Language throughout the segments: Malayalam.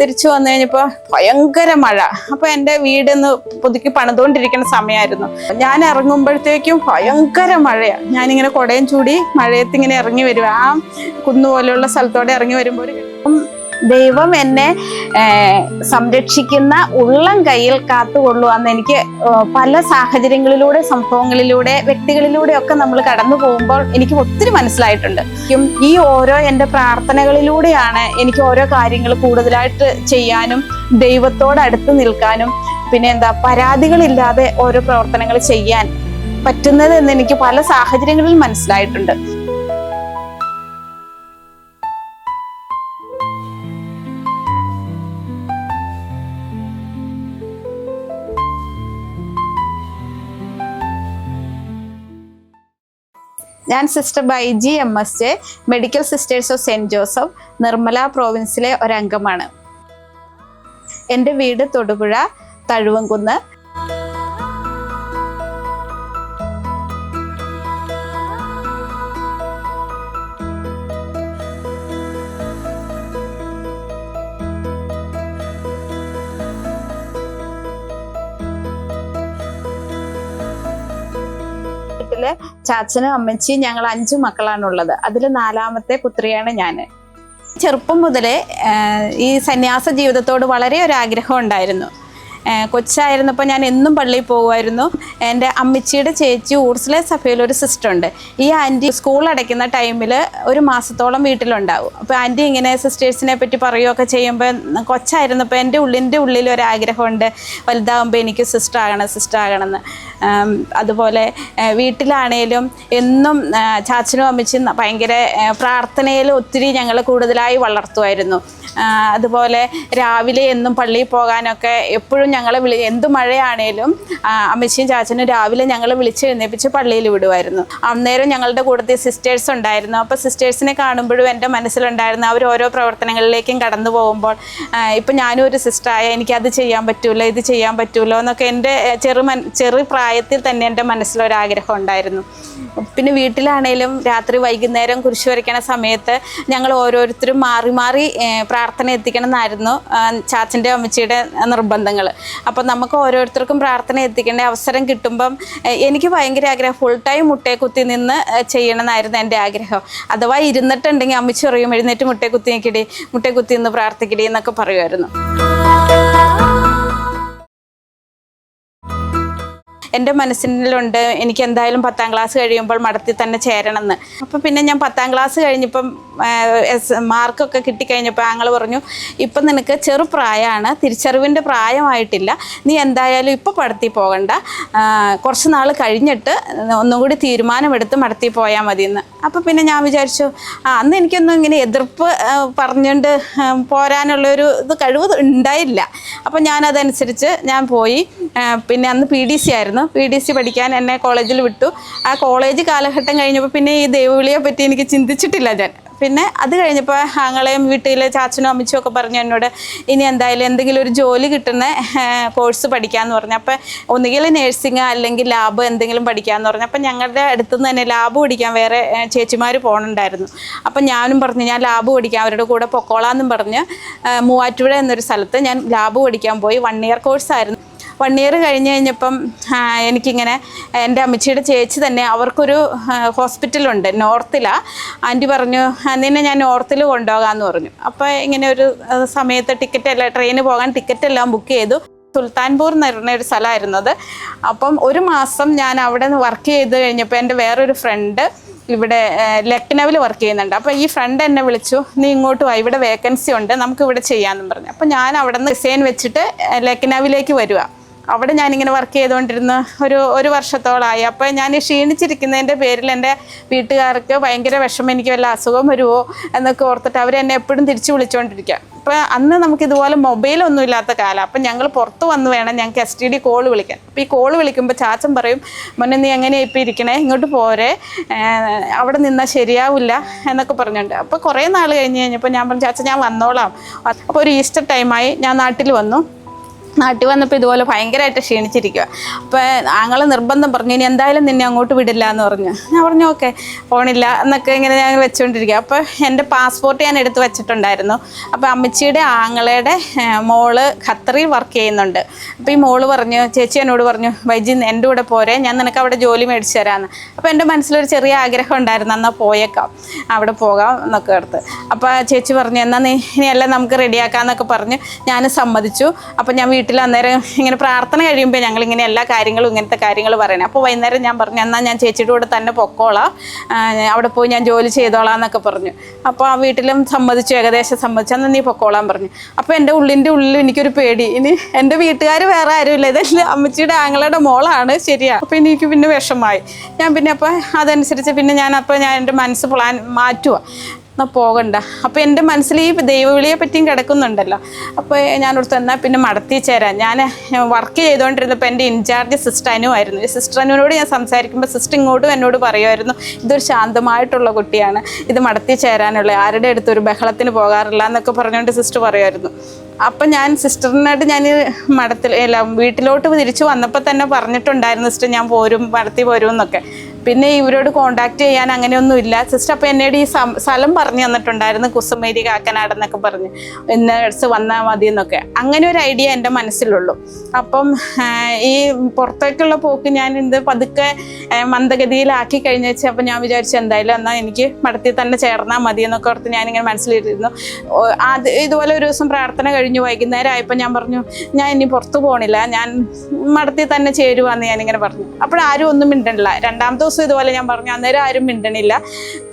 തിരിച്ചു വന്നു കഴിഞ്ഞപ്പോൾ ഭയങ്കര മഴ. അപ്പോൾ എന്റെ വീടൊന്ന് പുതുക്കി പണിതുകൊണ്ടിരിക്കുന്ന സമയമായിരുന്നു ഞാൻ ഇറങ്ങുമ്പോഴത്തേക്കും ഭയങ്കര മഴയാണ് ഞാനിങ്ങനെ കുടയും ചൂടി മഴയത്ത് ഇങ്ങനെ ഇറങ്ങി വരും ആ കുന്നുപോലെയുള്ള സ്ഥലത്തോടെ ഇറങ്ങി വരുമ്പോൾ ദൈവം എന്നെ സംരക്ഷിക്കുന്ന ഉള്ളം കയ്യിൽ കാത്തുകൊള്ളുവാന്ന് എനിക്ക് പല സാഹചര്യങ്ങളിലൂടെ സംഭവങ്ങളിലൂടെ വ്യക്തികളിലൂടെ ഒക്കെ നമ്മൾ കടന്നു പോകുമ്പോൾ എനിക്ക് ഒത്തിരി മനസ്സിലായിട്ടുണ്ട്. ഈ ഓരോ എന്റെ പ്രാർത്ഥനകളിലൂടെയാണ് എനിക്ക് ഓരോ കാര്യങ്ങൾ കൂടുതലായിട്ട് ചെയ്യാനും ദൈവത്തോട് അടുത്ത് നിൽക്കാനും പിന്നെ എന്താ പരാതികളില്ലാതെ ഓരോ പ്രവർത്തനങ്ങൾ ചെയ്യാൻ പറ്റുന്നത് എന്ന് എനിക്ക് പല സാഹചര്യങ്ങളിൽ മനസ്സിലായിട്ടുണ്ട്. ഞാൻ sister Baiji M S J medical sisters of Saint Joseph Nirmala പ്രോവിൻസിലെ ഒരംഗമാണ്. എന്റെ വീട് തൊടുപുഴ തഴുവൻകുന്ന് വീട്ടിൽ ചാച്ചനും അമ്മച്ചിയും ഞങ്ങൾ അഞ്ചു മക്കളാണുള്ളത്. അതിൽ നാലാമത്തെ പുത്രിയാണ് ഞാൻ ചെറുപ്പം മുതലേ ഈ സന്യാസ ജീവിതത്തോട് വളരെ ഒരു ആഗ്രഹം ഉണ്ടായിരുന്നു. കൊച്ചായിരുന്നപ്പോൾ ഞാൻ എന്നും പള്ളിയിൽ പോകുമായിരുന്നു. എന്റെ അമ്മച്ചിയുടെ ചേച്ചി ഊർസിലെ സഭയിൽ ഒരു സിസ്റ്റർ ഉണ്ട്. ഈ ആന്റി സ്കൂൾ അടയ്ക്കുന്ന ടൈമിൽ ഒരു മാസത്തോളം വീട്ടിലുണ്ടാവും. അപ്പോൾ ആന്റി ഇങ്ങനെ സിസ്റ്റേഴ്സിനെ പറ്റി പറയുകയൊക്കെ ചെയ്യുമ്പോൾ കൊച്ചായിരുന്നപ്പോൾ എന്റെ ഉള്ളിന്റെ ഉള്ളിൽ ഒരു ആഗ്രഹമുണ്ട്. വലുതാകുമ്പോൾ എനിക്ക് സിസ്റ്റർ ആകണം സിസ്റ്റർ ആം, അതുപോലെ വീട്ടിലാണേലും എന്നും ചാച്ചനും അമ്മച്ചും ഭയങ്കര പ്രാർത്ഥനയിൽ ഒത്തിരി ഞങ്ങൾ കൂടുതലായി വളർത്തുമായിരുന്നു. അതുപോലെ രാവിലെ എന്നും പള്ളിയിൽ പോകാനൊക്കെ എപ്പോഴും ഞങ്ങളെ വിളി എന്ത് മഴയാണേലും അമ്മച്ചിയും ചാച്ചനും രാവിലെ ഞങ്ങളെ വിളിച്ച് എഴുന്നേപ്പിച്ച് പള്ളിയിൽ വിടുമായിരുന്നു. അന്നേരം ഞങ്ങളുടെ കൂട്ടത്തിൽ സിസ്റ്റേഴ്സ് ഉണ്ടായിരുന്നു. അപ്പോൾ സിസ്റ്റേഴ്സിനെ കാണുമ്പോഴും എന്റെ മനസ്സിലുണ്ടായിരുന്നു അവർ ഓരോ പ്രവർത്തനങ്ങളിലേക്കും കടന്നു പോകുമ്പോൾ ഇപ്പം ഞാനും ഒരു സിസ്റ്ററായ എനിക്കത് ചെയ്യാൻ പറ്റൂല ഇത് ചെയ്യാൻ പറ്റൂലോ എന്നൊക്കെ എന്റെ ചെറു ചെറു പ്രായത്തിൽ തന്നെ എന്റെ മനസ്സിലൊരാഗ്രഹം ഉണ്ടായിരുന്നു. പിന്നെ വീട്ടിലാണേലും രാത്രി വൈകുന്നേരം കുരിശ് വരയ്ക്കണ സമയത്ത് ഞങ്ങൾ ഓരോരുത്തരും മാറി മാറി പ്രാർത്ഥന എത്തിക്കണം എന്നായിരുന്നു ചാച്ചന്റെ അമ്മച്ചിയുടെ നിർബന്ധങ്ങൾ. അപ്പം നമുക്ക് ഓരോരുത്തർക്കും പ്രാർത്ഥന എത്തിക്കേണ്ട അവസരം കിട്ടുമ്പം എനിക്ക് ഭയങ്കര ആഗ്രഹം ഫുൾ ടൈം മുട്ടയെ കുത്തി നിന്ന് ഏ, ചെയ്യണം എന്നായിരുന്നു എന്റെ ആഗ്രഹം. അഥവാ ഇരുന്നിട്ടുണ്ടെങ്കിൽ അമ്മച്ചി പറയും എഴുന്നേറ്റ് മുട്ടയെ കുത്തി നിൽക്കടി മുട്ടയെ കുത്തി നിന്ന് പ്രാർത്ഥിക്കടി എന്നൊക്കെ പറയുമായിരുന്നു. എന്റെ മനസ്സിലുണ്ട് എനിക്ക് എന്തായാലും പത്താം ക്ലാസ് കഴിയുമ്പോൾ മടത്തിൽ തന്നെ ചേരണമെന്ന്. അപ്പം പിന്നെ ഞാൻ പത്താം ക്ലാസ് കഴിഞ്ഞപ്പം എസ് മാർക്കൊക്കെ കിട്ടിക്കഴിഞ്ഞപ്പോൾ ആങ്ങൾ പറഞ്ഞു ഇപ്പം നിനക്ക് ചെറുപ്രായമാണ് തിരിച്ചറിവിന്റെ പ്രായമായിട്ടില്ല. നീ എന്തായാലും ഇപ്പോൾ പടത്തിൽ പോകണ്ട. കുറച്ച് നാൾ കഴിഞ്ഞിട്ട് ഒന്നും കൂടി തീരുമാനമെടുത്ത് മടത്തിൽ പോയാൽ മതിയെന്ന്. അപ്പം പിന്നെ ഞാൻ വിചാരിച്ചു ആ അന്ന് എനിക്കൊന്നും ഇങ്ങനെ എതിർപ്പ് പറഞ്ഞുകൊണ്ട് പോരാനുള്ളൊരു ഇത് കഴിവ് ഉണ്ടായില്ല. അപ്പം ഞാനതനുസരിച്ച് ഞാൻ പോയി. പിന്നെ അന്ന് പി ഡി സി ആയിരുന്നു. പി ഡി സി പഠിക്കാൻ എന്നെ കോളേജിൽ വിട്ടു. ആ കോളേജ് കാലഘട്ടം കഴിഞ്ഞപ്പോൾ പിന്നെ ഈ ദൈവവിളിയെ പറ്റി എനിക്ക് ചിന്തിച്ചിട്ടില്ല ഞാൻ. പിന്നെ അത് കഴിഞ്ഞപ്പോൾ ആങ്ങളെയും വീട്ടിലെ ചാച്ചനും അമ്മച്ചും ഒക്കെ പറഞ്ഞു എന്നോട് ഇനി എന്തായാലും എന്തെങ്കിലും ഒരു ജോലി കിട്ടുന്ന കോഴ്സ് പഠിക്കാമെന്ന് പറഞ്ഞു. അപ്പോൾ ഒന്നുകിൽ നേഴ്സിംഗ് അല്ലെങ്കിൽ ലാബ് എന്തെങ്കിലും പഠിക്കാമെന്ന് പറഞ്ഞു. അപ്പോൾ ഞങ്ങളുടെ അടുത്ത് നിന്ന് തന്നെ ലാബ് പഠിക്കാൻ വേറെ ചേച്ചിമാർ പോകണുണ്ടായിരുന്നു അപ്പോൾ ഞാനും പറഞ്ഞു ഞാൻ ലാബ് പഠിക്കാം അവരുടെ കൂടെ പൊക്കോളാന്നും പറഞ്ഞ്. മൂവാറ്റുപുഴ എന്നൊരു സ്ഥലത്ത് ഞാൻ ലാബ് പഠിക്കാൻ പോയി. വൺ ഇയർ കോഴ്സായിരുന്നു വൺ ഇയർ കഴിഞ്ഞ് കഴിഞ്ഞപ്പം എനിക്കിങ്ങനെ എന്റെ അമ്മച്ചിയുടെ ചേച്ചി തന്നെ അവർക്കൊരു ഹോസ്പിറ്റലുണ്ട് നോർത്തിലാണ് ആന്റി പറഞ്ഞു "ആ, നിന്നെ ഞാൻ നോർത്തിൽ കൊണ്ടുപോകാമെന്ന് പറഞ്ഞു. അപ്പോൾ ഇങ്ങനെ ഒരു സമയത്ത് ടിക്കറ്റ് എല്ലാം ട്രെയിന് പോകാൻ ടിക്കറ്റ് എല്ലാം ബുക്ക് ചെയ്തു. സുൽത്താൻപൂർ എന്ന് പറഞ്ഞ ഒരു സ്ഥലമായിരുന്നത്. അപ്പം ഒരു മാസം ഞാൻ അവിടെ നിന്ന് വർക്ക് ചെയ്ത് കഴിഞ്ഞപ്പോൾ എന്റെ വേറൊരു ഫ്രണ്ട് ഇവിടെ ലക്നവിൽ വർക്ക് ചെയ്യുന്നുണ്ട്. അപ്പോൾ ഈ ഫ്രണ്ട് എന്നെ വിളിച്ചു നീ ഇങ്ങോട്ട് വാ ഇവിടെ വേക്കൻസി ഉണ്ട് നമുക്ക് ഇവിടെ ചെയ്യാമെന്നും പറഞ്ഞു. അപ്പോൾ ഞാൻ അവിടെ നിന്ന് ഡിസൈൻ വെച്ചിട്ട് ലക്നൗവിലേക്ക് വരുക അവിടെ ഞാനിങ്ങനെ വർക്ക് ചെയ്തുകൊണ്ടിരുന്ന ഒരു ഒരു വർഷത്തോളമായി അപ്പോൾ ഞാൻ ക്ഷീണിച്ചിരിക്കുന്നതിന്റെ പേരിൽ എന്റെ വീട്ടുകാർക്ക് ഭയങ്കര വിഷമം എനിക്ക് വല്ല അസുഖം വരുമോ എന്നൊക്കെ ഓർത്തിട്ട് അവർ എന്നെ എപ്പോഴും തിരിച്ചു വിളിച്ചുകൊണ്ടിരിക്കുക അപ്പോൾ അന്ന് നമുക്ക് ഇതുപോലെ മൊബൈലൊന്നും ഇല്ലാത്ത കാലം. അപ്പം ഞങ്ങൾ പുറത്ത് വന്ന് വേണം ഞങ്ങൾക്ക് എസ് ടി ഡി കോൾ വിളിക്കാൻ. അപ്പോൾ ഈ കോൾ വിളിക്കുമ്പോൾ ചാച്ചൻ പറയും മുന്നെ നീ എങ്ങനെയാണ് ഇപ്പോൾ ഇരിക്കണേ? ഇങ്ങോട്ട് പോരെ. അവിടെ നിന്നാൽ ശരിയാവില്ല എന്നൊക്കെ പറഞ്ഞുകൊണ്ട് അപ്പോൾ കുറേ നാൾ കഴിഞ്ഞ് കഴിഞ്ഞപ്പോൾ ഞാൻ പറഞ്ഞു ചാച്ച ഞാൻ വന്നോളാം. അപ്പോൾ ഒരു ഈസ്റ്റർ ടൈമായി ഞാൻ നാട്ടിൽ വന്നു. നാട്ടിൽ വന്നപ്പോൾ ഇതുപോലെ ഭയങ്കരമായിട്ട് ക്ഷീണിച്ചിരിക്കുക അപ്പോൾ ഞങ്ങൾ നിർബന്ധം പറഞ്ഞു ഇനി എന്തായാലും നിന്നെ അങ്ങോട്ട് വിടില്ല എന്ന് പറഞ്ഞു. ഞാൻ പറഞ്ഞു ഓക്കെ പോണില്ല എന്നൊക്കെ ഇങ്ങനെ ഞാൻ വെച്ചുകൊണ്ടിരിക്കുക അപ്പോൾ എന്റെ പാസ്പോർട്ട് ഞാൻ എടുത്ത് വെച്ചിട്ടുണ്ടായിരുന്നു. അപ്പോൾ അമ്മച്ചിയുടെ ആങ്ങളയുടെ മോൾ ഖത്തറിൽ വർക്ക് ചെയ്യുന്നുണ്ട്. അപ്പോൾ ഈ മോൾ പറഞ്ഞു ചേച്ചി എന്നോട് പറഞ്ഞു വൈജി എന്റെ കൂടെ പോരെ ഞാൻ നിനക്ക് അവിടെ ജോലി മേടിച്ചു തരാമെന്ന് അപ്പോൾ എന്റെ മനസ്സിലൊരു ചെറിയ ആഗ്രഹം ഉണ്ടായിരുന്നു എന്നാൽ പോയേക്കാം അവിടെ പോകാം എന്നൊക്കെ എടുത്ത് അപ്പോൾ ചേച്ചി പറഞ്ഞു എന്നാൽ നീ ഇനിയെല്ലാം നമുക്ക് റെഡിയാക്കാം എന്നൊക്കെ പറഞ്ഞ് ഞാൻ സമ്മതിച്ചു. അപ്പോൾ ഞാൻ വീട്ടിൽ അന്നേരം ഇങ്ങനെ പ്രാർത്ഥന കഴിയുമ്പോൾ ഞങ്ങൾ ഇങ്ങനെ എല്ലാ കാര്യങ്ങളും ഇങ്ങനത്തെ കാര്യങ്ങൾ പറയണേ. അപ്പോൾ വൈകുന്നേരം ഞാൻ പറഞ്ഞു എന്നാൽ ഞാൻ ചേച്ചിയുടെ കൂടെ തന്നെ പൊക്കോളാം. അവിടെ പോയി ഞാൻ ജോലി ചെയ്തോളാം എന്നൊക്കെ പറഞ്ഞു. അപ്പോൾ ആ വീട്ടിലും സമ്മതിച്ചു ഏകദേശം സമ്മതിച്ചു. എന്നാൽ നീ പൊക്കോളാൻ പറഞ്ഞു. അപ്പോൾ എന്റെ ഉള്ളിന്റെ ഉള്ളിൽ എനിക്കൊരു പേടി. ഇനി എന്റെ വീട്ടുകാർ വേറെ ആരുമില്ല. ഇതെല്ലാം അമ്മച്ചിയുടെ ആങ്ങളുടെ മോളാണ്. ശരിയാണ് അപ്പോൾ എനിക്ക് പിന്നെ വിഷമായി. ഞാൻ പിന്നെ അപ്പോൾ അതനുസരിച്ച് പിന്നെ ഞാൻ അപ്പോൾ ഞാൻ എന്റെ മനസ്സ് പ്ലാൻ മാറ്റുക എന്നാൽ പോകണ്ട. അപ്പോൾ എന്റെ മനസ്സിൽ ഈ ദൈവവിളിയെ പറ്റിയും കിടക്കുന്നുണ്ടല്ലോ. അപ്പോൾ ഞാൻ ഇവിടുത്തെ എന്നാൽ പിന്നെ മടത്തി ചേരാം ഞാൻ വർക്ക് ചെയ്തുകൊണ്ടിരുന്നപ്പോൾ എന്റെ ഇൻചാർജ് സിസ്റ്റർ അനു ആയിരുന്നു. ഈ സിസ്റ്റർ അനുവിനോട് ഞാൻ സംസാരിക്കുമ്പോൾ സിസ്റ്റർ ഇങ്ങോട്ടും എന്നോട് പറയുമായിരുന്നു ഇതൊരു ശാന്തമായിട്ടുള്ള കുട്ടിയാണ്. ഇത് മടത്തി ചേരാനുള്ള. ആരുടെ അടുത്ത് ഒരു ബഹളത്തിന് പോകാറില്ല എന്നൊക്കെ പറഞ്ഞുകൊണ്ട് സിസ്റ്റർ പറയുമായിരുന്നു അപ്പം ഞാൻ സിസ്റ്ററിനായിട്ട് ഞാൻ മടത്തിൽ അല്ല വീട്ടിലോട്ട് തിരിച്ചു വന്നപ്പോൾ തന്നെ പറഞ്ഞിട്ടുണ്ടായിരുന്നു സിസ്റ്റർ ഞാൻ പോരും മടത്തി പോരും എന്നൊക്കെ പിന്നെ ഇവരോട് കോണ്ടാക്ട് ചെയ്യാൻ അങ്ങനെയൊന്നുമില്ല. സിസ്റ്റർ അപ്പോൾ എന്നോട് ഈ സ്ഥലം പറഞ്ഞു തന്നിട്ടുണ്ടായിരുന്നു കുസുമേരി കാക്കനാട് എന്നൊക്കെ പറഞ്ഞ്. അടുത്ത് വന്നാൽ മതി എന്നൊക്കെ. അങ്ങനെ ഒരു ഐഡിയ എന്റെ മനസ്സിലുള്ളൂ. അപ്പം ഈ പുറത്തേക്കുള്ള പോക്ക് ഞാൻ ഇത് പതുക്കെ മന്ദഗതിയിലാക്കി കഴിഞ്ഞ വെച്ചാൽ അപ്പം ഞാൻ വിചാരിച്ചു എന്തായാലും എന്നാൽ എനിക്ക് മഠത്തിൽ തന്നെ ചേർന്നാൽ മതി എന്നൊക്കെ ഓർത്ത് ഞാനിങ്ങനെ മനസ്സിലിരുന്നു. അത് ഇതുപോലെ ഒരു ദിവസം പ്രാർത്ഥന കഴിഞ്ഞു വൈകുന്നേരം ആയപ്പോൾ ഞാൻ പറഞ്ഞു ഞാൻ ഇനി പുറത്തു പോകണില്ല ഞാൻ മഠത്തിൽ തന്നെ ചേരുവാന്ന് ഞാനിങ്ങനെ പറഞ്ഞു. അപ്പോഴാരും ഒന്നും മിണ്ടണില്ല. രണ്ടാമത്തെ ദിവസം ഇതുപോലെ ഞാൻ പറഞ്ഞു അന്നേരം ആരും മിണ്ടണില്ല.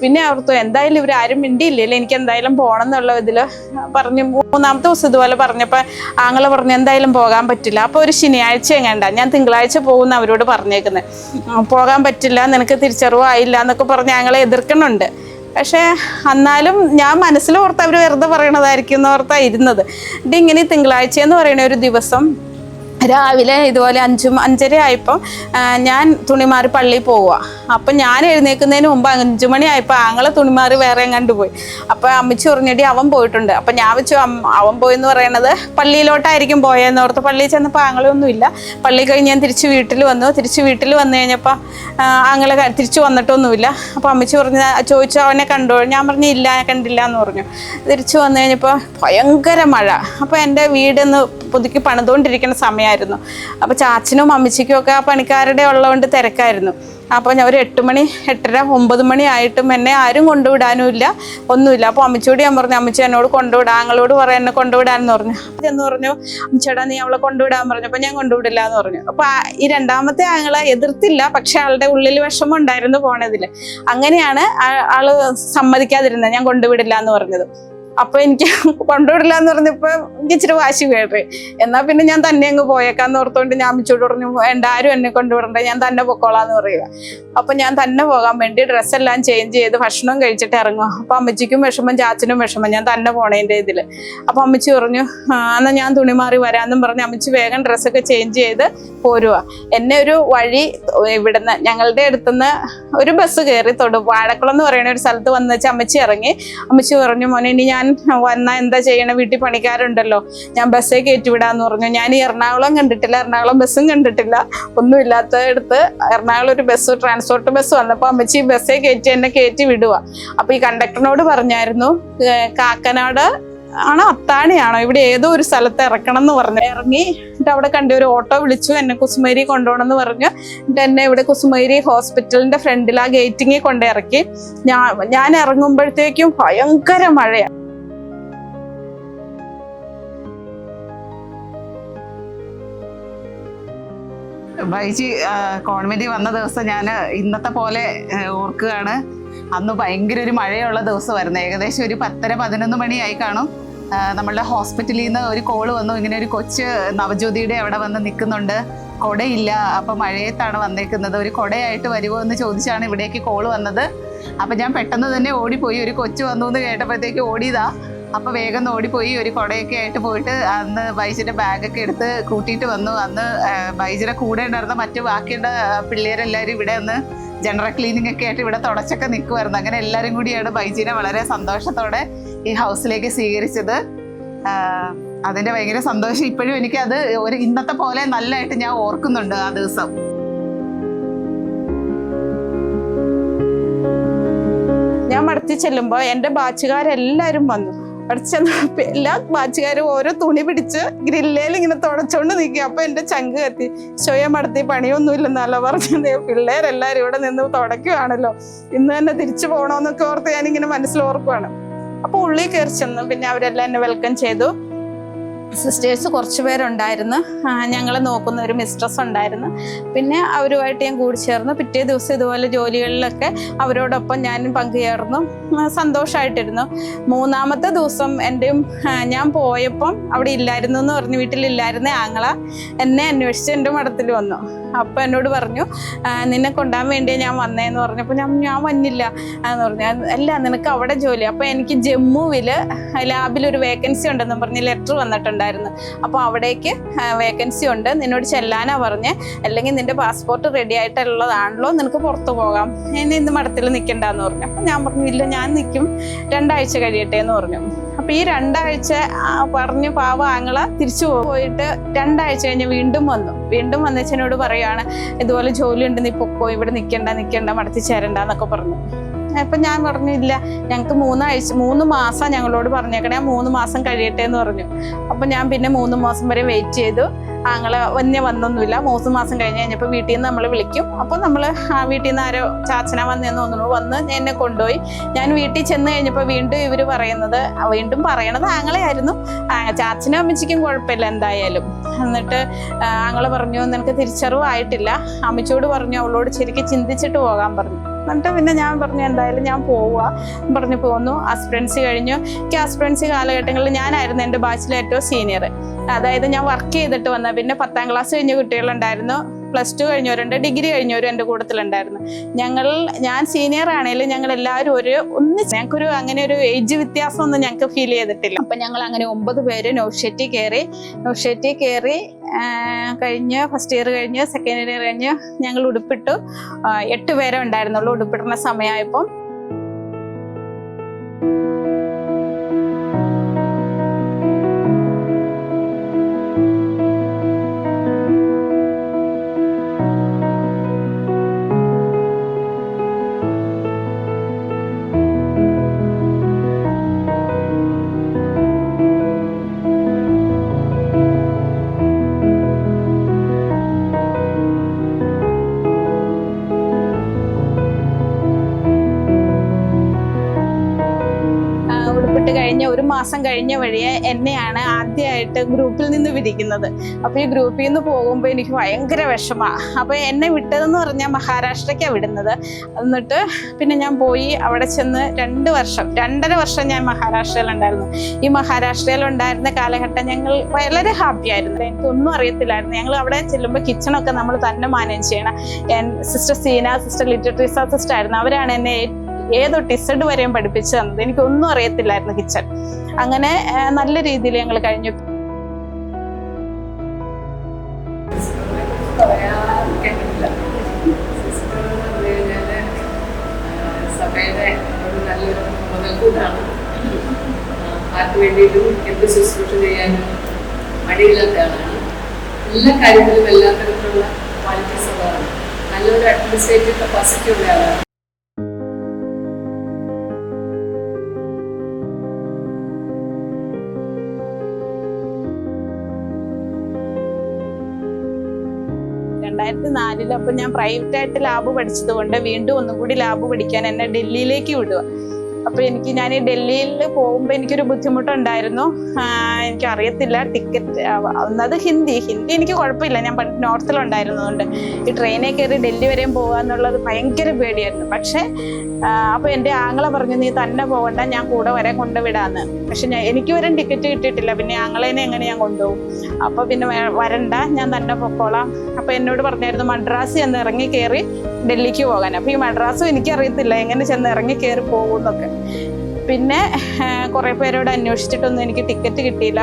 പിന്നെ ഓർത്തു എന്തായാലും ഇവർ ആരും മിണ്ടിയില്ലല്ലോ എനിക്ക് എന്തായാലും പോകണം എന്നുള്ള ഇതിൽ പറഞ്ഞു മൂന്നാമത്തെ ദിവസം ഇതുപോലെ പറഞ്ഞപ്പോൾ ആങ്ങളെ പറഞ്ഞു എന്തായാലും പോകാൻ പറ്റില്ല. അപ്പോൾ ഒരു ശനിയാഴ്ച എങ്ങാണ്ട? ഞാൻ തിങ്കളാഴ്ച പോകുന്ന അവരോട് പറഞ്ഞേക്കുന്നത് പോകാൻ പറ്റില്ല നിനക്ക് തിരിച്ചറിവായില്ല എന്നൊക്കെ പറഞ്ഞ് ഞങ്ങളെ എതിർക്കുന്നുണ്ട് പക്ഷേ എന്നാലും ഞാൻ മനസ്സിൽ ഓർത്ത് അവർ വെറുതെ പറയണതായിരിക്കും എന്ന് ഓർത്താ ഇരുന്നത് ഇങ്ങനെ തിങ്കളാഴ്ച എന്ന് പറയുന്ന ഒരു ദിവസം രാവിലെ ഇതുപോലെ അഞ്ചും അഞ്ചര ആയപ്പോൾ ഞാൻ തുണിമാറി പള്ളിയിൽ പോവുക. അപ്പം ഞാൻ എഴുന്നേൽക്കുന്നതിന് മുമ്പ് അഞ്ചു മണി ആയപ്പോൾ ആങ്ങളെ തുണിമാറി വേറെ പോയി. അപ്പോൾ അമ്മച്ചി പറഞ്ഞിട്ട് അവൻ പോയിട്ടുണ്ട്. അപ്പം ഞാൻ വെച്ചു അവൻ പോയെന്ന് പറയണത് പള്ളിയിലോട്ടായിരിക്കും പോയെന്ന് ഓർത്ത് പള്ളിയിൽ ചെന്നപ്പോൾ ആങ്ങളൊന്നുമില്ല പള്ളി കഴിഞ്ഞ് ഞാൻ തിരിച്ച് വീട്ടിൽ വന്നു. തിരിച്ച് വീട്ടിൽ വന്നു കഴിഞ്ഞപ്പോൾ ആങ്ങളെ തിരിച്ച് വന്നിട്ടൊന്നുമില്ല. അപ്പോൾ അമ്മച്ചി പറഞ്ഞ ചോദിച്ചു അവനെ കണ്ടോ? ഞാൻ പറഞ്ഞു ഇല്ല കണ്ടില്ല എന്ന് പറഞ്ഞു. തിരിച്ച് വന്നു കഴിഞ്ഞപ്പോൾ ഭയങ്കര മഴ. അപ്പോൾ എന്റെ വീടൊന്ന് പുതുക്കി പണിതുകൊണ്ടിരിക്കുന്ന സമയമായിരുന്നു അപ്പോൾ ചാച്ചനും അമ്മച്ചിക്കും ഒക്കെ ആ പണിക്കാരുടെ ഉള്ളതുകൊണ്ട് തിരക്കായിരുന്നു. അപ്പോൾ ഞാൻ ഒരു എട്ട് മണി എട്ടര ഒമ്പത് മണി ആയിട്ടും എന്നെ ആരും കൊണ്ടുവിടാനും ഇല്ല ഒന്നുമില്ല. അപ്പോൾ അമ്മച്ചിയോട് ഞാൻ പറഞ്ഞു അമ്മച്ചി എന്നോട് കൊണ്ടുവിടാം ഞങ്ങളോട് പറയാൻ എന്നെ കൊണ്ടുവിടാമെന്ന് പറഞ്ഞു. എന്ന് പറഞ്ഞു അമ്മച്ചേടാ നീ അവളെ കൊണ്ടുവിടാൻ പറഞ്ഞു. അപ്പോൾ ഞാൻ കൊണ്ടുവിടില്ല എന്ന് പറഞ്ഞു അപ്പോൾ ഈ രണ്ടാമത്തെ ആങ്ങളെ എതിർത്തില്ല പക്ഷെ ആളുടെ ഉള്ളിൽ വിഷമം ഉണ്ടായിരുന്നു പോണതിൽ അങ്ങനെയാണ് ആൾ സമ്മതിക്കാതിരുന്നത് ഞാൻ കൊണ്ടുവിടില്ല എന്ന് പറഞ്ഞത്. അപ്പൊ എനിക്ക് കൊണ്ടുവിടില്ല എന്ന് പറഞ്ഞപ്പോ എനിക്ക് ഇച്ചിരി വാശി കയറി എന്നാ പിന്നെ ഞാൻ തന്നെ അങ്ങ് പോയേക്കാന്ന് ഓർത്തോണ്ട് ഞാൻ അമ്മച്ചോട് പറഞ്ഞു വേണ്ട ആരും എന്നെ കൊണ്ടുവിടണ്ട ഞാൻ തന്നെ പൊക്കോളാന്ന് പറയുക. അപ്പൊ ഞാൻ തന്നെ പോകാൻ വേണ്ടി ഡ്രസ്സെല്ലാം ചേഞ്ച് ചെയ്ത് ഭക്ഷണം കഴിച്ചിട്ട് ഇറങ്ങും അപ്പൊ അമ്മച്ചിക്കും വിഷമം ചാച്ചനും വിഷമം ഞാൻ തന്നെ പോണേന്റെ ഇതിൽ. അപ്പൊ അമ്മച്ചി പറഞ്ഞു "ആ, എന്നാ ഞാൻ തുണി മാറി വരാന്നും പറഞ്ഞ് അമ്മച്ചി വേഗം ഡ്രസ്സൊക്കെ ചേഞ്ച് ചെയ്ത് പോരുക എന്നെ ഒരു വഴി ഇവിടുന്ന് ഞങ്ങളുടെ അടുത്തുനിന്ന് ഒരു ബസ് കയറി തൊടു വാഴക്കുളം എന്ന് പറയുന്ന ഒരു സ്ഥലത്ത് വന്ന് അമ്മച്ചി ഇറങ്ങി. അമ്മച്ചി പറഞ്ഞു മോനെ ഇനി ഞാൻ വന്നാൽ എന്താ ചെയ്യണ വീട്ടിൽ പണിക്കാരുണ്ടല്ലോ. ഞാൻ ബസ്സേ കയറ്റി വിടാന്ന് പറഞ്ഞു. ഞാൻ ഈ എറണാകുളം കണ്ടിട്ടില്ല എറണാകുളം ബസ്സും കണ്ടിട്ടില്ല. ഒന്നും ഇല്ലാത്തടുത്ത് എറണാകുളം ഒരു ബസ് ട്രാൻസ്പോർട്ട് ബസ് വന്നപ്പോൾ അമ്മച്ചി ബസ്സേ കയറ്റി എന്നെ കയറ്റി വിടുക അപ്പൊ ഈ കണ്ടക്ടറിനോട് പറഞ്ഞായിരുന്നു "ഏ, കാക്കനാട് ആണോ അത്താണിയാണോ ഇവിടെ ഏതോ ഒരു സ്ഥലത്ത് ഇറക്കണം എന്ന് പറഞ്ഞു. ഇറങ്ങി എന്നിട്ട് അവിടെ കണ്ട ഒരു ഓട്ടോ വിളിച്ചു എന്നെ കുസുമേരി കൊണ്ടുപോകണം എന്ന് പറഞ്ഞു. എന്നിട്ട് എന്നെ ഇവിടെ കുസുമേരി ഹോസ്പിറ്റലിന്റെ ഫ്രണ്ടിൽ ആ ഗേറ്റിങ്ങിൽ കൊണ്ട് ഇറക്കി. ഞാൻ ഞാൻ ഇറങ്ങുമ്പോഴത്തേക്കും ഭയങ്കര മഴയാണ് ബൈജി കോൺവെന്റിൽ വന്ന ദിവസം ഞാൻ ഇന്നത്തെ പോലെ ഓർക്കുകയാണ്. അന്ന് ഭയങ്കര ഒരു മഴയുള്ള ദിവസമായിരുന്നു. ഏകദേശം ഒരു പത്തര പതിനൊന്ന് മണിയായി കാണും. നമ്മളുടെ ഹോസ്പിറ്റലിൽ നിന്ന് ഒരു കോൾ വന്നു. ഇങ്ങനെ ഒരു കൊച്ച് നവജ്യോതിയുടെ അവിടെ വന്ന് നിൽക്കുന്നുണ്ട്. കൊടയില്ല. അപ്പൊ മഴയത്താണ് വന്നേക്കുന്നത്. ഒരു കൊടയായിട്ട് വരുമോ എന്ന് ചോദിച്ചാണ് ഇവിടേക്ക് കോൾ വന്നത്. അപ്പൊ ഞാൻ പെട്ടെന്ന് തന്നെ ഓടിപ്പോയി. ഒരു കൊച്ചു വന്നു എന്ന് കേട്ടപ്പോഴത്തേക്ക് ഓടിയതാ. അപ്പൊ വേഗം ഓടിപ്പോയി ഒരു കുടയൊക്കെ ആയിട്ട് പോയിട്ട് അന്ന് ബൈജിന്റെ ബാഗൊക്കെ എടുത്ത് കൂട്ടിയിട്ട് വന്നു. അന്ന് ബൈജിയുടെ കൂടെ ഉണ്ടായിരുന്ന മറ്റു ബാക്കിയുള്ള പിള്ളേരെല്ലാവരും ഇവിടെ ഒന്ന് ജനറൽ ക്ലീനിങ് ഒക്കെ ആയിട്ട് ഇവിടെ തുടച്ചൊക്കെ നിൽക്കുമായിരുന്നു അങ്ങനെ എല്ലാവരും കൂടിയാണ് ബൈജിനെ വളരെ സന്തോഷത്തോടെ ഈ ഹൗസിലേക്ക് സ്വീകരിച്ചത്. അതിന്റെ ഭയങ്കര സന്തോഷം. ഇപ്പോഴും എനിക്ക് അത് ഒരു ഇന്നത്തെ പോലെ നല്ലതായിട്ട് ഞാൻ ഓർക്കുന്നുണ്ട് ആ ദിവസം. ഞാൻ മടത്തി ചെല്ലുമ്പോൾ എന്റെ ബാച്ചുകാരെല്ലാവരും വന്നു. ചെന്നപ്പോ എല്ലാ ബാച്ചുകാരും ഓരോ തുണി പിടിച്ച് ഗ്രില്ലേൽ ഇങ്ങനെ തുടച്ചോണ്ട് നിൽക്കുക. അപ്പൊ എന്റെ ചങ്ക് കത്തി. സ്വയം മടത്തി പണിയൊന്നും ഇല്ലെന്നല്ല പറഞ്ഞത് പിള്ളേരെല്ലാരും ഇവിടെ നിന്ന് തുടക്കുകയാണല്ലോ ഇന്ന് തന്നെ തിരിച്ചു പോകണമെന്നൊക്കെ ഓർത്ത് ഞാനിങ്ങനെ മനസ്സിൽ ഓർക്കുവാണ്. അപ്പൊ ഉള്ളിൽ കയറി ചെന്നു. പിന്നെ അവരെല്ലാം എന്നെ വെൽക്കം ചെയ്തു. സിസ്റ്റേഴ്സ് കുറച്ച് പേരുണ്ടായിരുന്നു. ഞങ്ങളെ നോക്കുന്ന ഒരു മിസ്ട്രസ് ഉണ്ടായിരുന്നു. പിന്നെ അവരുമായിട്ട് ഞാൻ കൂടി ചേർന്നു. പിറ്റേ ദിവസം ഇതുപോലെ ജോലികളിലൊക്കെ അവരോടൊപ്പം ഞാനും പങ്കുചേർന്നു. സന്തോഷമായിട്ടിരുന്നു മൂന്നാമത്തെ ദിവസം എന്റെയും ഞാൻ പോയപ്പം അവിടെ ഇല്ലായിരുന്നു എന്ന് പറഞ്ഞ് വീട്ടിലില്ലായിരുന്ന ആങ്ങള എന്നെ അന്വേഷിച്ച് എന്റെ മഠത്തിൽ വന്നു. അപ്പം എന്നോട് പറഞ്ഞു നിന്നെ കൊണ്ടാൻ വേണ്ടിയാ ഞാൻ വന്നേന്ന് പറഞ്ഞപ്പോൾ ഞാൻ ഞാൻ വന്നില്ല എന്ന് പറഞ്ഞു. "അത് അല്ല നിനക്ക് അവിടെ ജോലി. അപ്പോൾ എനിക്ക് ജമ്മുവിൽ ലാബിൽ ഒരു വേക്കൻസി ഉണ്ടെന്ന് പറഞ്ഞ് ലെറ്റർ വന്നിട്ടുണ്ടായിരുന്നു. അപ്പോൾ അവിടേക്ക് വേക്കൻസി ഉണ്ട്. നിന്നോട് ചെല്ലാനാ പറഞ്ഞ്. അല്ലെങ്കിൽ നിന്റെ പാസ്പോർട്ട് റെഡി ആയിട്ടുള്ളതാണല്ലോ. നിനക്ക് പുറത്തു പോകാം. എന്നെ ഇന്ന് മഠത്തിൽ നിൽക്കണ്ടെന്ന് പറഞ്ഞു. അപ്പം ഞാൻ പറഞ്ഞു ഇല്ല ഞാൻ നിൽക്കും രണ്ടാഴ്ച കഴിയട്ടെ എന്ന് പറഞ്ഞു. അപ്പം ഈ രണ്ടാഴ്ച പറഞ്ഞു പാവ ആങ്ങള തിരിച്ചു പോയിട്ട് രണ്ടാഴ്ച കഴിഞ്ഞ് വീണ്ടും വന്നു. വീണ്ടും വന്നച്ചനോട് പറയാണ് ഇതുപോലെ ജോലി ഉണ്ട് നീ പൊക്കോ ഇവിടെ നിൽക്കണ്ട നിൽക്കണ്ട മടത്തി ചേരണ്ട എന്നൊക്കെ പറഞ്ഞു. അപ്പം ഞാൻ പറഞ്ഞില്ല ഞങ്ങൾക്ക് മൂന്നാഴ്ച മൂന്ന് മാസം ഞങ്ങളോട് പറഞ്ഞേക്കണേ മൂന്ന് മാസം കഴിയട്ടെ എന്ന് പറഞ്ഞു. അപ്പം ഞാൻ പിന്നെ മൂന്ന് മാസം വരെ വെയിറ്റ് ചെയ്തു. ആങ്ങളെ വന്യ വന്നൊന്നുമില്ല. മൂന്ന് മാസം കഴിഞ്ഞ് കഴിഞ്ഞപ്പോൾ വീട്ടിൽ നിന്ന് നമ്മൾ വിളിക്കും. അപ്പോൾ നമ്മൾ ആ വീട്ടിൽ നിന്ന് ആരോ ചാച്ചന വന്നെന്ന് തോന്നുന്നു. വന്ന് എന്നെ കൊണ്ടുപോയി. ഞാൻ വീട്ടിൽ ചെന്ന് കഴിഞ്ഞപ്പോൾ വീണ്ടും ഇവർ പറയുന്നത് വീണ്ടും പറയണത് ആങ്ങളെയായിരുന്നു. ചാച്ചനും അമ്മച്ചിക്കും കുഴപ്പമില്ല എന്തായാലും. എന്നിട്ട് ആങ്ങളെ പറഞ്ഞു നിനക്ക് തിരിച്ചറിവായിട്ടില്ല. അമ്മച്ചോട് പറഞ്ഞു അവളോട് ശരിക്കും ചിന്തിച്ചിട്ട് പോകാൻ പറഞ്ഞു. എന്നിട്ട് പിന്നെ ഞാൻ പറഞ്ഞു എന്തായാലും ഞാൻ പോവുക. പറഞ്ഞു പോന്നു. അസ്പിറൻസി കഴിഞ്ഞു. എനിക്ക് അസ്പിറൻസി കാലഘട്ടങ്ങളിൽ ഞാനായിരുന്നു എന്റെ ബാച്ചിലെ ഏറ്റവും സീനിയർ അതായത് ഞാൻ വർക്ക് ചെയ്തിട്ട് വന്ന പിന്നെ പത്താം ക്ലാസ് കഴിഞ്ഞ കുട്ടികളുണ്ടായിരുന്നു. പ്ലസ് ടു കഴിഞ്ഞവരുണ്ട് ഡിഗ്രി കഴിഞ്ഞവരും എന്റെ കൂട്ടത്തിലുണ്ടായിരുന്നു. ഞങ്ങൾ ഞാൻ സീനിയർ ആണെങ്കിലും ഞങ്ങൾ എല്ലാവരും ഒരു ഒന്ന് ഞങ്ങൾക്കൊരു അങ്ങനെ ഒരു ഏജ് വ്യത്യാസമൊന്നും ഞങ്ങൾക്ക് ഫീൽ ചെയ്തിട്ടില്ല. അപ്പം ഞങ്ങൾ അങ്ങനെ ഒമ്പത് പേര് നൗഷറ്റി കയറി നൗഷറ്റി കയറി കഴിഞ്ഞ് ഫസ്റ്റ് ഇയർ കഴിഞ്ഞ് സെക്കൻഡ് ഇയർ കഴിഞ്ഞ് ഞങ്ങൾ ഉടുപ്പിട്ടു. എട്ട് പേരെ ഉണ്ടായിരുന്നുള്ളൂ ഉടുപ്പിടുന്ന സമയമായപ്പം. മാസം കഴിഞ്ഞ വഴിയെ എന്നെയാണ് ആദ്യമായിട്ട് ഗ്രൂപ്പിൽ നിന്ന് പിരിക്കുന്നത് അപ്പോൾ ഈ ഗ്രൂപ്പിൽ നിന്ന് പോകുമ്പോൾ എനിക്ക് ഭയങ്കര വിഷമമാണ് അപ്പോൾ എന്നെ വിട്ടതെന്ന് പറഞ്ഞാൽ മഹാരാഷ്ട്രയ്ക്കാണ് വിടുന്നത്. എന്നിട്ട് പിന്നെ ഞാൻ പോയി അവിടെ ചെന്ന് രണ്ട് വർഷം രണ്ടര വർഷം ഞാൻ മഹാരാഷ്ട്രയിലുണ്ടായിരുന്നു ഈ മഹാരാഷ്ട്രയിലുണ്ടായിരുന്ന കാലഘട്ടം ഞങ്ങൾ വളരെ ഹാപ്പി ആയിരുന്നു. എനിക്കൊന്നും അറിയത്തില്ലായിരുന്നു. ഞങ്ങൾ അവിടെ ചെല്ലുമ്പോൾ കിച്ചണൊക്കെ നമ്മൾ തന്നെ മാനേജ് ചെയ്യണം. Sister Seena sister literature sister ആയിരുന്നു. അവരാണ് എന്നെ ഏതോ ടിസഡ് വരെയും പഠിപ്പിച്ചു തന്നത്. എനിക്കൊന്നും അറിയത്തില്ലായിരുന്നു കിച്ചൺ. അങ്ങനെ നല്ല രീതിയിൽ ഞങ്ങൾ കഴിഞ്ഞു. ഒരു ആർക്ക് എല്ലാ കാര്യത്തിലും എല്ലാ തരത്തിലുള്ള ക്വാളിറ്റീസ് ഉള്ളതാണ് നല്ലൊരു അഡ്മിനിസ്ട്രേറ്റീവ് കപ്പാസിറ്റി ഉള്ള ആളാണ്. രണ്ടായിരത്തി നാലിൽ അപ്പം ഞാൻ പ്രൈവറ്റ് ആയിട്ട് ലാബ് പഠിച്ചത് കൊണ്ട് വീണ്ടും ഒന്നും കൂടി ലാബ് പഠിക്കാൻ എന്നെ ഡൽഹിയിലേക്ക് വിടുക അപ്പോൾ എനിക്ക് ഞാൻ ഡൽഹിയിൽ പോകുമ്പോൾ എനിക്കൊരു ബുദ്ധിമുട്ടുണ്ടായിരുന്നു. എനിക്കറിയത്തില്ല ടിക്കറ്റ് ഒന്നത് ഹിന്ദി. ഹിന്ദി എനിക്ക് കുഴപ്പമില്ല. ഞാൻ പണ്ട് നോർത്തിലുണ്ടായിരുന്നതുകൊണ്ട് ഈ ട്രെയിനിൽ കയറി ഡൽഹി വരെയും പോകുക എന്നുള്ളത് ഭയങ്കര പേടിയായിരുന്നു. പക്ഷേ അപ്പോൾ എന്റെ ആങ്ങളെ പറഞ്ഞു നീ തന്നെ പോകണ്ട ഞാൻ കൂടെ വരെ കൊണ്ടുവിടാന്ന്. പക്ഷെ ഞാൻ എനിക്ക് വരെ ടിക്കറ്റ് കിട്ടിയിട്ടില്ല. പിന്നെ ആങ്ങളേനെ എങ്ങനെ ഞാൻ കൊണ്ടുപോകും? അപ്പോൾ പിന്നെ വരണ്ട ഞാൻ തന്നെ പൊക്കോളാം. അപ്പോൾ എന്നോട് പറഞ്ഞായിരുന്നു മദ്രാസ് ചെന്ന് ഇറങ്ങി കയറി ഡൽഹിക്ക് പോകാൻ. അപ്പോൾ ഈ മദ്രാസും എനിക്കറിയത്തില്ല എങ്ങനെ ചെന്ന് ഇറങ്ങി കയറി പോകുമെന്നൊക്കെ പിന്നെ കുറേ പേരോട് അന്വേഷിച്ചിട്ടൊന്നും എനിക്ക് ടിക്കറ്റ് കിട്ടിയില്ല.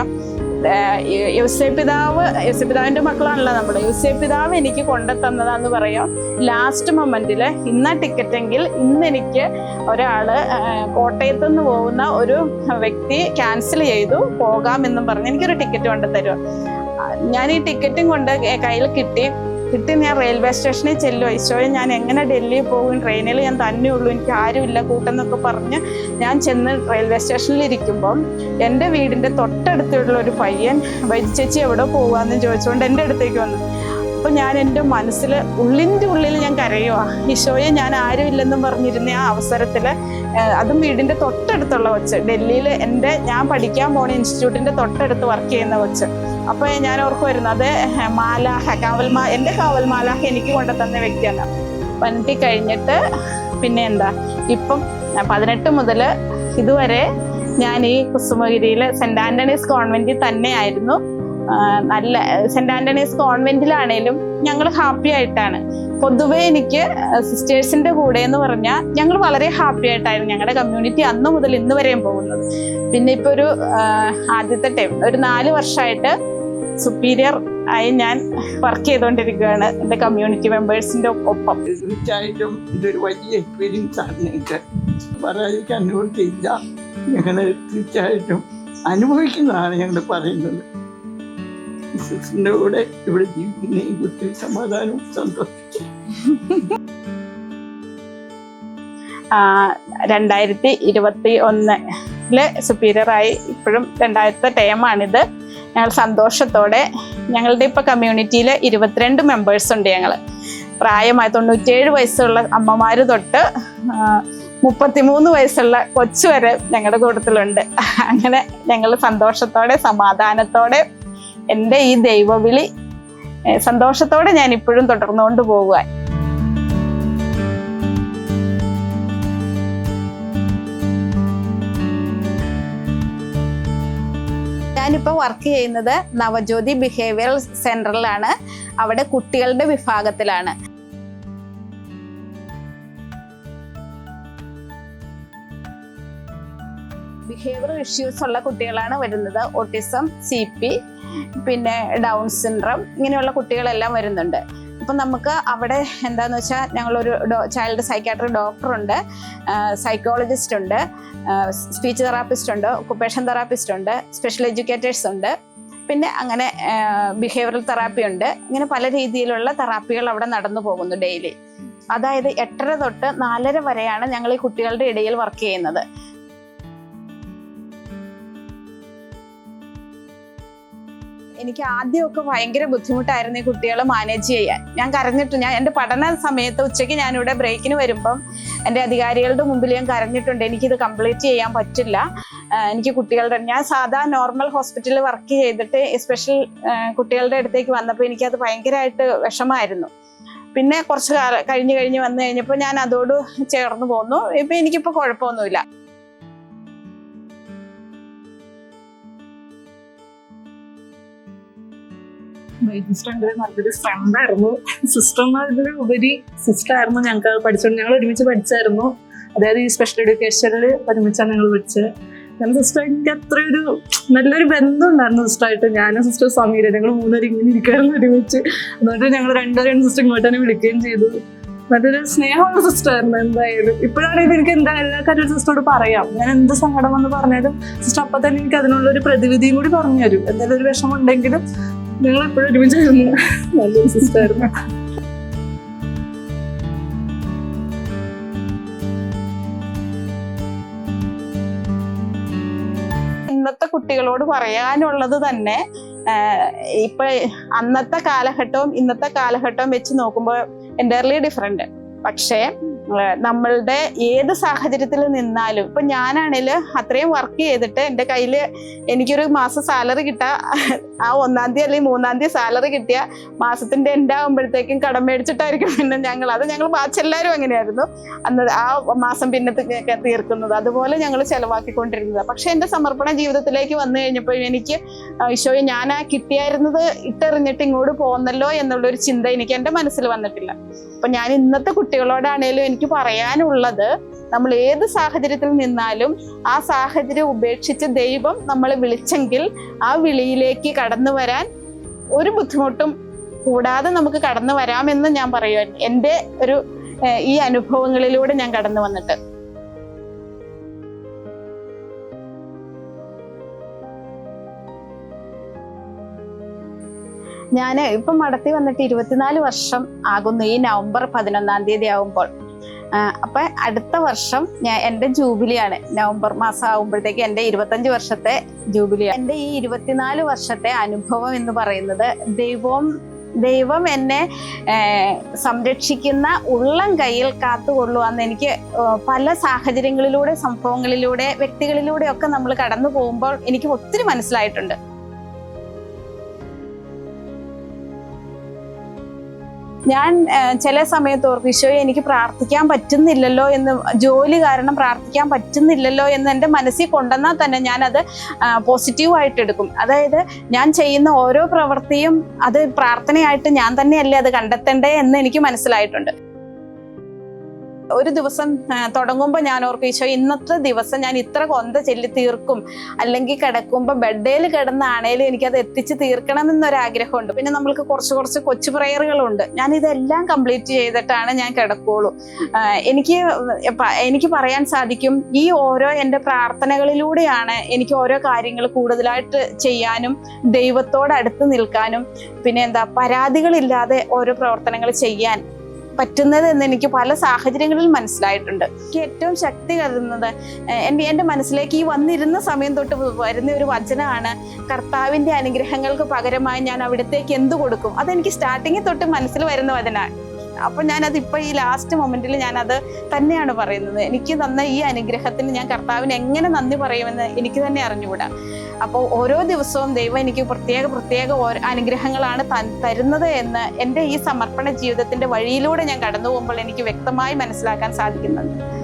യുസെ പിതാവ് യുസെ പിതാവിന്റെ മക്കളാണല്ലോ നമ്മൾ യുസെ പിതാവ് എനിക്ക് കൊണ്ടെത്തുന്നതാന്ന് പറയാം. ലാസ്റ്റ് മൊമെന്റിൽ ഇന്ന ടിക്കറ്റെങ്കിൽ ഇന്ന് എനിക്ക് ഒരാൾ കോട്ടയത്ത് നിന്ന് പോകുന്ന ഒരു വ്യക്തി ക്യാൻസൽ ചെയ്തു പോകാമെന്നും പറഞ്ഞ് എനിക്കൊരു ടിക്കറ്റ് കൊണ്ടുതരും ഞാൻ ഈ ടിക്കറ്റും കൊണ്ട് കയ്യിൽ കിട്ടി. കിട്ടി ഞാൻ റെയിൽവേ സ്റ്റേഷനിൽ ചെല്ലും. ഐശോയെ ഞാൻ എങ്ങനെ ഡൽഹിയിൽ പോകും? ട്രെയിനിൽ ഞാൻ തന്നെ ഉള്ളൂ. എനിക്ക് ആരുമില്ല. കൂട്ടെന്നൊക്കെ പറഞ്ഞ് ഞാൻ ചെന്ന് റെയിൽവേ സ്റ്റേഷനിൽ ഇരിക്കുമ്പം എന്റെ വീടിന്റെ തൊട്ടടുത്തുള്ള ഒരു പയ്യൻ വൈദ്യ ചേച്ചി എവിടെ പോകാമെന്ന് ചോദിച്ചുകൊണ്ട് എന്റെ അടുത്തേക്ക് വന്നു. അപ്പം ഞാൻ എന്റെ മനസ്സിൽ ഉള്ളിന്റെ ഉള്ളിൽ ഞാൻ കരയുക ഈശോയെ ഞാൻ ആരുമില്ലെന്നും പറഞ്ഞിരുന്ന ആ അവസരത്തിൽ അതും വീടിന്റെ തൊട്ടടുത്തുള്ള കൊച്ച് ഡൽഹിയിൽ എന്റെ ഞാൻ പഠിക്കാൻ പോണ ഇൻസ്റ്റിറ്റ്യൂട്ടിന്റെ തൊട്ടടുത്ത് വർക്ക് ചെയ്യുന്ന കൊച്ച്. അപ്പോൾ ഞാൻ ഓർക്കുമായിരുന്നു അത് മാലാഹ കാവൽമാ എന്റെ കാവൽമാലാഹ എനിക്ക് കൊണ്ട തന്ന വ്യക്തിയാണ്. പനിട്ടി കഴിഞ്ഞിട്ട് പിന്നെ എന്താ ഇപ്പം പതിനെട്ട് മുതൽ ഇതുവരെ ഞാൻ ഈ കുസുമഗിരിയിൽ സെന്റ് ആന്റണീസ് കോൺവെന്റിൽ തന്നെയായിരുന്നു. നല്ല സെന്റ് ആന്റണീസ് കോൺവെന്റിലാണേലും ഞങ്ങൾ ഹാപ്പി ആയിട്ടാണ്. പൊതുവെ എനിക്ക് സിസ്റ്റേഴ്സിന്റെ കൂടെ എന്ന് പറഞ്ഞാൽ ഞങ്ങൾ വളരെ ഹാപ്പി ആയിട്ടായിരുന്നു ഞങ്ങളുടെ കമ്മ്യൂണിറ്റി അന്ന് മുതൽ ഇന്ന് വരെയും പോകുന്നത്. പിന്നെ ഇപ്പൊ ഒരു ആദ്യത്തെ ടൈം ഒരു നാല് വർഷമായിട്ട് സുപ്പീരിയർ ആയി ഞാൻ വർക്ക് ചെയ്തുകൊണ്ടിരിക്കുകയാണ് എന്റെ കമ്മ്യൂണിറ്റി മെമ്പേഴ്സിന്റെ ഒപ്പം. തീർച്ചയായിട്ടും ഇതൊരു വലിയ എക്സ്പീരിയൻസ് ആണ് ഞങ്ങൾക്ക് പറയാതിരിക്കാൻ ഞങ്ങൾ തീർച്ചയായിട്ടും അനുഭവിക്കുന്നതാണ് ഞങ്ങൾ പറയുന്നത്. സിസ്റ്ററിന്റെ കൂടെ ഇവിടെ ജീവിക്കുന്ന ഈ കുട്ടി സമാധാനവും സന്തോഷിച്ചു രണ്ടായിരത്തി ഇരുപത്തി ഒന്നിൽ സുപ്പീരിയറായി ഇപ്പോഴും രണ്ടായിരത്തെ ടൈമാണിത്. ഞങ്ങൾ സന്തോഷത്തോടെ ഞങ്ങളുടെ ഇപ്പോൾ കമ്മ്യൂണിറ്റിയിൽ ഇരുപത്തിരണ്ട് മെമ്പേഴ്സ് ഉണ്ട് ഞങ്ങൾ പ്രായമായി തൊണ്ണൂറ്റേഴ് വയസ്സുള്ള അമ്മമാർ തൊട്ട് മുപ്പത്തിമൂന്ന് വയസ്സുള്ള കൊച്ചു വരെ ഞങ്ങളുടെ കൂട്ടത്തിലുണ്ട്. അങ്ങനെ ഞങ്ങൾ സന്തോഷത്തോടെ സമാധാനത്തോടെ എന്റെ ഈ ദൈവവിളി സന്തോഷത്തോടെ ഞാൻ ഇപ്പോഴും തുടർന്നുകൊണ്ട് പോകുക ഞാനിപ്പോൾ വർക്ക് ചെയ്യുന്നത് നവജ്യോതി ബിഹേവിയറൽ സെന്ററിലാണ് അവിടെ കുട്ടികളുടെ വിഭാഗത്തിലാണ്. ബിഹേവിയർ ഇഷ്യൂസ് ഉള്ള കുട്ടികളാണ് വരുന്നത്. ഓട്ടിസം സി പി പിന്നെ ഡൗൺ സിൻഡ്രം ഇങ്ങനെയുള്ള കുട്ടികളെല്ലാം വരുന്നുണ്ട്. അപ്പം നമുക്ക് അവിടെ എന്താന്ന് വെച്ചാൽ ഞങ്ങളൊരു ഡോ ചൈൽഡ് സൈക്കാട്രി ഡോക്ടറുണ്ട് സൈക്കോളജിസ്റ്റ് ഉണ്ട് സ്പീച്ച് തെറാപ്പിസ്റ്റ് ഉണ്ട് ഒക്കുപ്പേഷൻ തെറാപ്പിസ്റ്റ് ഉണ്ട് സ്പെഷ്യൽ എഡ്യൂക്കേറ്റേഴ്സ് ഉണ്ട്. പിന്നെ അങ്ങനെ ബിഹേവിയറൽ തെറാപ്പി ഉണ്ട്. ഇങ്ങനെ പല രീതിയിലുള്ള തെറാപ്പികൾ അവിടെ നടന്നു പോകുന്നു ഡെയിലി അതായത് എട്ടര തൊട്ട് നാലര വരെയാണ് ഞങ്ങൾ ഈ കുട്ടികളുടെ ഇടയിൽ വർക്ക് ചെയ്യുന്നത്. എനിക്ക് ആദ്യമൊക്കെ ഭയങ്കര ബുദ്ധിമുട്ടായിരുന്നു ഈ കുട്ടികളെ മാനേജ് ചെയ്യാൻ. ഞാൻ കരഞ്ഞിട്ട് ഞാൻ എന്റെ പഠന സമയത്ത് ഉച്ചയ്ക്ക് ഞാനിവിടെ ബ്രേക്കിന് വരുമ്പം എന്റെ അധികാരികളുടെ മുമ്പിൽ ഞാൻ കരഞ്ഞിട്ടുണ്ട് എനിക്കിത് കംപ്ലീറ്റ് ചെയ്യാൻ പറ്റില്ല. എനിക്ക് കുട്ടികളുടെ ഞാൻ സാധാ നോർമൽ ഹോസ്പിറ്റലിൽ വർക്ക് ചെയ്തിട്ട് സ്പെഷ്യൽ കുട്ടികളുടെ അടുത്തേക്ക് വന്നപ്പോൾ എനിക്കത് ഭയങ്കരമായിട്ട് വിഷമായിരുന്നു. പിന്നെ കുറച്ച് കാലം കഴിഞ്ഞ് കഴിഞ്ഞ് വന്നു കഴിഞ്ഞപ്പോൾ ഞാൻ അതോട് ചേർന്ന് പോന്നു. ഇപ്പം എനിക്കിപ്പോൾ കുഴപ്പമൊന്നുമില്ല. സിസ്റ്ററിന്റെ നല്ലൊരു ഫ്രണ്ട് ആയിരുന്നു. സിസ്റ്റർ എന്നതിന് ഉപരി സിസ്റ്റർ ആയിരുന്നു ഞങ്ങൾക്ക് പഠിച്ചോണ്ട് ഞങ്ങൾ ഒരുമിച്ച് പഠിച്ചായിരുന്നു. അതായത് ഈ സ്പെഷ്യൽ എഡ്യൂക്കേഷനിൽ ഒരുമിച്ചാണ് ഞങ്ങൾ പഠിച്ചത്. ഞാൻ എനിക്ക് അത്രയൊരു നല്ലൊരു ബന്ധം ഉണ്ടായിരുന്നു സിസ്റ്ററായിട്ട് ഞാനും സിസ്റ്റർ സമീര ഞങ്ങൾ മൂന്നുപേരും ഇങ്ങനെ ഇരിക്കാറുണ്ട് ഒരുമിച്ച്. എന്നിട്ട് ഞങ്ങൾ രണ്ടുപേരും സിസ്റ്റർ ഇങ്ങോട്ട് തന്നെ വിളിക്കുകയും ചെയ്തു. നല്ലൊരു സ്നേഹമുള്ള സിസ്റ്റർ ആയിരുന്നു എന്തായാലും. ഇപ്പോഴാണെങ്കിൽ എനിക്ക് എന്താ എല്ലാ കാര്യവും സിസ്റ്ററോട് പറയാം. ഞാൻ എന്ത് സങ്കടം വന്ന് പറഞ്ഞാലും സിസ്റ്റർ അപ്പം തന്നെ എനിക്ക് അതിനുള്ള ഒരു പ്രതിവിധിയും കൂടി പറഞ്ഞു തരും. എന്തെങ്കിലും ഒരു വിഷമം ഉണ്ടെങ്കിലും ഞങ്ങൾ എപ്പോഴും ഒരുമിച്ചായിരുന്നു നല്ലൊരു സിസ്റ്റർ ആയിരുന്നു ഇന്നത്തെ കുട്ടികളോട് പറയാനുള്ളത് തന്നെ ഇപ്പൊ അന്നത്തെ കാലഘട്ടവും ഇന്നത്തെ കാലഘട്ടവും വെച്ച് നോക്കുമ്പോൾ എന്റയർലി ഡിഫറെന്റ് പക്ഷേ നമ്മളുടെ ഏത് സാഹചര്യത്തിൽ നിന്നാലും ഇപ്പൊ ഞാനാണേൽ അത്രയും വർക്ക് ചെയ്തിട്ട് എന്റെ കയ്യിൽ എനിക്കൊരു മാസം സാലറി കിട്ടാ. ആ ഒന്നാം തീയതി അല്ലെങ്കിൽ മൂന്നാം തീയതി സാലറി കിട്ടിയ മാസത്തിന്റെ എൻഡ് ആകുമ്പോഴത്തേക്കും കടം മേടിച്ചിട്ടായിരിക്കും പിന്നെ ഞങ്ങൾ. അത് ഞങ്ങൾ ബാച്ചെല്ലാവരും അങ്ങനെയായിരുന്നു. അന്ന് ആ മാസം പിന്നെ തി- തീർക്കുന്നത്. അതുപോലെ ഞങ്ങൾ ചെലവാക്കിക്കൊണ്ടിരുന്നത്. പക്ഷെ എന്റെ സമർപ്പണ ജീവിതത്തിലേക്ക് വന്നു കഴിഞ്ഞപ്പോൾ എനിക്ക് ഈശോയെ ഞാൻ ആ കിട്ടിയായിരുന്നത് ഇട്ടെറിഞ്ഞിട്ട് ഇങ്ങോട്ട് പോകുന്നല്ലോ എന്നുള്ളൊരു ചിന്ത എനിക്ക് എന്റെ മനസ്സിൽ വന്നിട്ടില്ല. അപ്പൊ ഞാൻ ഇന്നത്തെ കുട്ടികളോടാണേലും എനിക്ക് പറയാനുള്ളത് നമ്മൾ ഏത് സാഹചര്യത്തിൽ നിന്നാലും ആ സാഹചര്യം ഉപേക്ഷിച്ച് ദൈവം നമ്മളെ വിളിച്ചെങ്കിൽ ആ വിളിയിലേക്ക് കടന്നു വരാൻ ഒരു ബുദ്ധിമുട്ടും കൂടാതെ നമുക്ക് കടന്നു വരാമെന്ന് ഞാൻ പറയുവാൻ എന്റെ ഒരു ഈ അനുഭവങ്ങളിലൂടെ ഞാൻ കടന്നു വന്നിട്ട്. ഞാൻ ഇപ്പം മടത്തി വന്നിട്ട് ഇരുപത്തിനാല് വർഷം ആകുന്നു. ഈ നവംബർ പതിനൊന്നാം തീയതി ആകുമ്പോൾ അപ്പൊ അടുത്ത വർഷം ഞാൻ എന്റെ ജൂബിലിയാണ്. നവംബർ മാസം ആകുമ്പോഴത്തേക്ക് എന്റെ ഇരുപത്തഞ്ച് വർഷത്തെ ജൂബിലിയാണ്. എന്റെ ഈ ഇരുപത്തിനാല് വർഷത്തെ അനുഭവം എന്ന് പറയുന്നത് ദൈവം ദൈവം എന്നെ സംരക്ഷിക്കുന്ന ഉള്ളം കയ്യിൽ കാത്തുകൊള്ളുവാന്ന് എനിക്ക് പല സാഹചര്യങ്ങളിലൂടെ സംഭവങ്ങളിലൂടെ വ്യക്തികളിലൂടെ ഒക്കെ നമ്മൾ കടന്നു പോകുമ്പോൾ എനിക്ക് ഒത്തിരി മനസ്സിലായിട്ടുണ്ട്. ഞാൻ ചില സമയത്ത് ഓർക്കും ഈശോയെ എനിക്ക് പ്രാർത്ഥിക്കാൻ പറ്റുന്നില്ലല്ലോ എന്ന് ജോലി കാരണം പ്രാർത്ഥിക്കാൻ പറ്റുന്നില്ലല്ലോ എന്ന് എന്റെ മനസ്സിൽ കൊണ്ടുവന്നാൽ തന്നെ ഞാനത് പോസിറ്റീവായിട്ട് എടുക്കും. അതായത് ഞാൻ ചെയ്യുന്ന ഓരോ പ്രവൃത്തിയും അത് പ്രാർത്ഥനയായിട്ട് ഞാൻ തന്നെയല്ലേ അത് കണ്ടെത്തേണ്ടേ എന്ന് എനിക്ക് മനസ്സിലായിട്ടുണ്ട്. ഒരു ദിവസം തുടങ്ങുമ്പോൾ ഞാൻ ഓർക്കും ഈശോ ഇന്നത്തെ ദിവസം ഞാൻ ഇത്ര കൊന്ത ചെല്ലി തീർക്കും. അല്ലെങ്കിൽ കിടക്കുമ്പോൾ ബെഡേൽ കിടന്നാണേലും എനിക്കത് എത്തിച്ച് തീർക്കണം എന്നൊരാഗ്രഹമുണ്ട് പിന്നെ നമ്മൾക്ക് കുറച്ച് കുറച്ച് കൊച്ചു പ്രയറുകളുണ്ട്. ഞാൻ ഇതെല്ലാം കംപ്ലീറ്റ് ചെയ്തിട്ടാണ് ഞാൻ കിടക്കുള്ളൂ. എനിക്ക് എനിക്ക് പറയാൻ സാധിക്കും ഈ ഓരോ എന്റെ പ്രാർത്ഥനകളിലൂടെയാണ് എനിക്ക് ഓരോ കാര്യങ്ങൾ കൂടുതലായിട്ട് ചെയ്യാനും ദൈവത്തോട് അടുത്ത് നിൽക്കാനും പിന്നെ എന്താ പരാതികളില്ലാതെ ഓരോ പ്രവർത്തനങ്ങൾ ചെയ്യാൻ പറ്റുന്നത് എന്ന് എനിക്ക് പല സാഹചര്യങ്ങളിൽ മനസ്സിലായിട്ടുണ്ട്. എനിക്ക് ഏറ്റവും ശക്തി കരുതുന്നത് എന്റെ എന്റെ മനസ്സിലേക്ക് ഈ വന്നിരുന്ന സമയം തൊട്ട് വരുന്ന ഒരു വചനമാണ് കർത്താവിന്റെ അനുഗ്രഹങ്ങൾക്ക് പകരമായി ഞാൻ അവിടത്തേക്ക് എന്ത് കൊടുക്കും? അതെനിക്ക് സ്റ്റാർട്ടിങ്ങിൽ തൊട്ട് മനസ്സിൽ വരുന്ന വചനമാണ്. അപ്പം ഞാനത് ഇപ്പം ഈ ലാസ്റ്റ് മൊമെന്റിൽ ഞാനത് തന്നെയാണ് പറയുന്നത്. എനിക്ക് തന്ന ഈ അനുഗ്രഹത്തിന് ഞാൻ കർത്താവിന് എങ്ങനെ നന്ദി പറയുമെന്ന് എനിക്ക് തന്നെ അറിഞ്ഞുകൂടാ. അപ്പോൾ ഓരോ ദിവസവും ദൈവം എനിക്ക് പ്രത്യേക പ്രത്യേക അനുഗ്രഹങ്ങളാണ് തരുന്നത് എന്ന് എന്റെ ഈ സമർപ്പണ ജീവിതത്തിന്റെ വഴിയിലൂടെ ഞാൻ കടന്നു പോകുമ്പോൾ എനിക്ക് വ്യക്തമായി മനസ്സിലാക്കാൻ സാധിക്കുന്നുണ്ട്